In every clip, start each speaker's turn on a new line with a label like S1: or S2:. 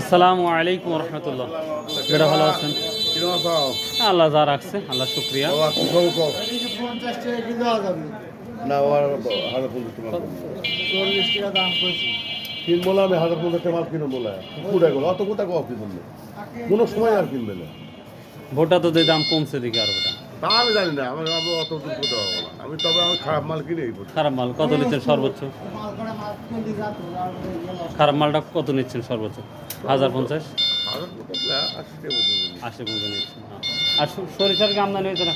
S1: আসসালামু আলাইকুম রহমতুল্লাহ বেটা ভালো আছেন? আল্লাহ যা রাখছে আল্লাহ শুক্রিয়া।
S2: কিন বলে আমি হাজার পঞ্চাশ টাকা মাল কিনো কোথায় গেলো? অত কোথায় কম কিনবেন না কোনো সময় আর কিনবে না।
S1: ভোটা তো দাম কমছে দেখি আর ওটা
S2: তা আমি জানি না আমি আমি অত দূর কোথাও হব না। আমি তবে আমি খারাপ মাল কিনে এই
S1: খারাপ মাল কত নিচ্ছেন সর্বোচ্চ? খারাপ মালটা কত নিচ্ছেন সর্বোচ্চ? হাজার পঞ্চাশ?
S2: হাজার পঞ্চাশ আশি টাকা
S1: আশি পর্যন্ত নিচ্ছেন হ্যাঁ। আর সরিষার কি আমদানি হয়েছে না?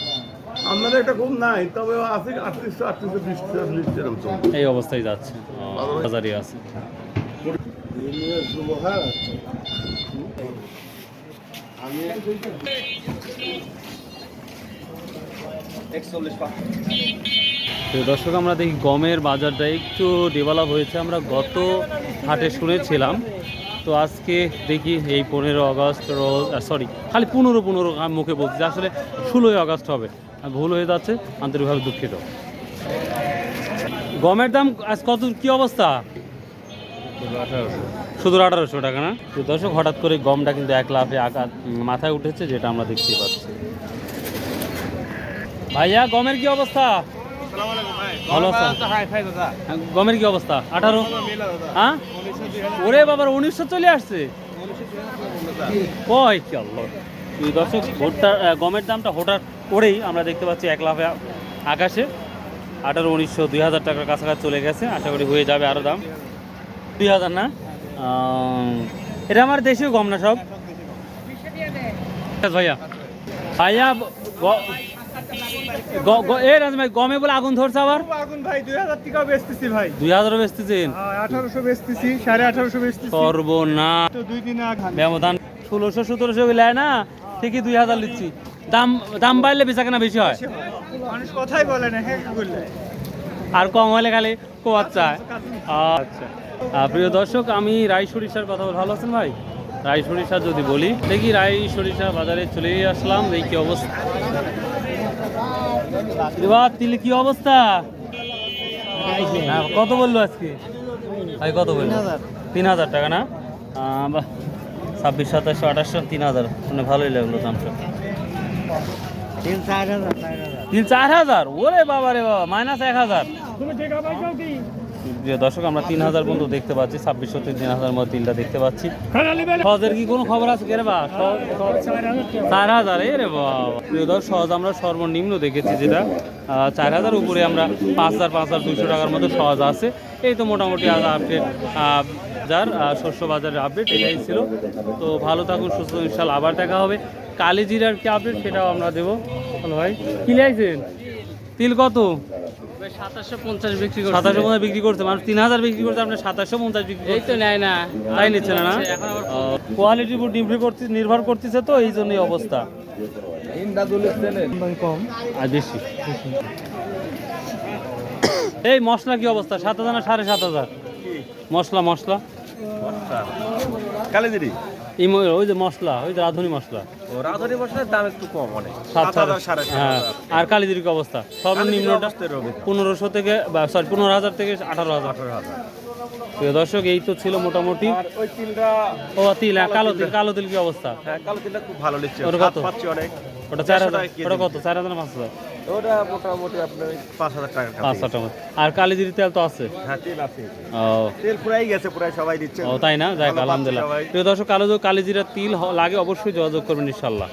S2: আমদানি একটা কম নাই তবে আছে আটত্রিশশো আটত্রিশশো বিশ টাকা এরকম
S1: এই অবস্থায় যাচ্ছে। হাজারই আছে। তো দর্শক, আমরা দেখি গমের বাজারটা একটু ডেভেলপ হয়েছে। আমরা গত হাটে শুনেছিলাম। তো আজকে দেখি এই পনেরো আগস্ট সরি খালি পনেরো পনেরো মুখে বলছি আসলে ষোলোই আগস্ট হবে। ভুল হয়ে যাচ্ছে, আন্তরিকভাবে দুঃখিত। গমের দাম আজ কত, কি অবস্থা? শুধু আঠারোশো। টাকা না? তো দর্শক, হঠাৎ করে গমটা কিন্তু এক লাফে আকার মাথায় উঠেছে, যেটা আমরা দেখতে পাচ্ছি। ভাইয়া গমের কি অবস্থা? ভালো গমের কি অবস্থা? আঠারো? হ্যাঁ? ওরে বাবার উনিশশো চলে আসছে? কয় কি আল্লাহ। এই দর্শক ভোটটা গমের দামটা হঠাৎ করেই আমরা দেখতে পাচ্ছি এক লাফে আ- আকাশে। আঠারো উনিশশো দুই হাজার টাকার কাছাকাছি চলে গেছে। আশা করি হয়ে যাবে আরও দাম। দুই হাজার না? এটা আমার দেশীয় গম না সব? ভাইয়া ভাইয়া এ রাজ ভাই গমে বলে আগুন ধরছে আবার?
S3: আগুন ভাই দুই হাজার টাকা বেচতেছি ভাই।
S1: দুই হাজারও বেচতেছেন?
S3: আঠারোশো বেচতেছি সাড়ে আঠারোশো বেচতেছি।
S1: সর্বনা
S3: তো দুই দিন
S1: ব্যবধান ষোলোশো সতেরোশো না? ঠিকই দুই হাজার দাম দাম বাড়লে বেচা কেনা বেশি হয়।
S3: মানুষ কথাই বলে না হ্যাঁ
S1: আর কম হলে খালি কোয়ার চায় আচ্ছা প্রিয় দর্শক আমি রাই সরিষার কথা বল ভালো আছেন ভাই? রাই সরিষা যদি বলি দেখি রাই সরিষা বাজারে চলে আসলাম দেখি কি অবস্থা? এবার তিল কি অবস্থা? হ্যাঁ, কত বলল আজকে? ভাই কত বলল? তিন হাজার। টাকা না? বাহ ছাব্বিশ সাতাশশো আঠাশশো তিন হাজার। মানে ভালোই লাগল দামটা।
S3: তিন হাজার
S1: তিন চার হাজার? ওরে বাবা রে বাবা মাইনাস এক হাজার। যে দর্শক, আমরা তিন হাজার পর্যন্ত দেখতে পাচ্ছি ছাব্বিশশো তিন হাজার মধ্যে তিনটা দেখতে পাচ্ছি। সহজের কি কোনো খবর আছে কে রে বা? চার হাজার, এ রে বাবা। সহজ আমরা সর্বনিম্ন দেখেছি যেটা। চার হাজার উপরে আমরা পাঁচ হাজার পাঁচ হাজার দুশো টাকার মতো সহজ আছে। এই তো মোটামুটি আজ আপডেট যার শস্য বাজারের আপডেট এটাই ছিল। তো ভালো থাকুন, সুস্থ ইনশাল্লাহ আবার দেখা হবে। কালিজিরার কি আপডেট সেটাও আমরা দেবো। হ্যালো ভাই, কি লাইছেন তিল কত?
S4: সাতাশশো পঞ্চাশ বিক্রি
S1: সাতাশশো পঞ্চাশ বিক্রি করছে মানুষ তিন হাজার বিক্রি করছে আপনি সাতাশশো পঞ্চাশ বিক্রি
S4: এই তো নেয় না।
S1: তাই নিচ্ছে না না? কোয়ালিটির উপর নির্ভর করতে নির্ভর করতেছে তো এই জন্য এই অবস্থা।
S3: কম
S1: আর বেশি। এই মশলা কি অবস্থা? সাত হাজার না সাড়ে সাত হাজার? মশলা মশলা?
S2: কালে দিদি
S1: এই ওই যে মশলা ওই যে রাঁধুনি মশলা।
S5: ও রাধুনি মশলার দাম একটু কম অনেক।
S1: সাত
S5: সাত হাজার,
S1: হ্যাঁ আর কালিজির কি অবস্থা? সর্বনিম্নটা
S5: রবি।
S1: পনেরোশো থেকে সরি পনেরো হাজার থেকে আঠারো হাজার। প্রিয় দর্শক এই তো ছিল মোটামুটি।
S5: ওই
S1: ও তিল হ্যাঁ, কালো তিল কালো তিল কি অবস্থা?
S5: হ্যাঁ কালো তিলটা খুব ভালো লিখছে।
S1: ওটা কত?
S5: অনেক।
S1: ওটা চার হাজার। ওটা কত? চার হাজার পাঁচ হাজার?
S5: ওটা মোটামুটি আপনার পাঁচ হাজার টাকা
S1: পাঁচ হাজার টাকা। আর কালিজির তেল তো আছে?
S5: হ্যাঁ তেল আছে।
S1: ও।
S5: তেল পুরাই গেছে পুরাই সবাই দিচ্ছে।
S1: ও তাই না?
S5: যাই
S1: আলহামদুলিল্লাহ। প্রিয় দর্শক কালো কালিজিরা তিল লাগে অবশ্যই যোগাযোগ করবেন ইনশাল্লাহ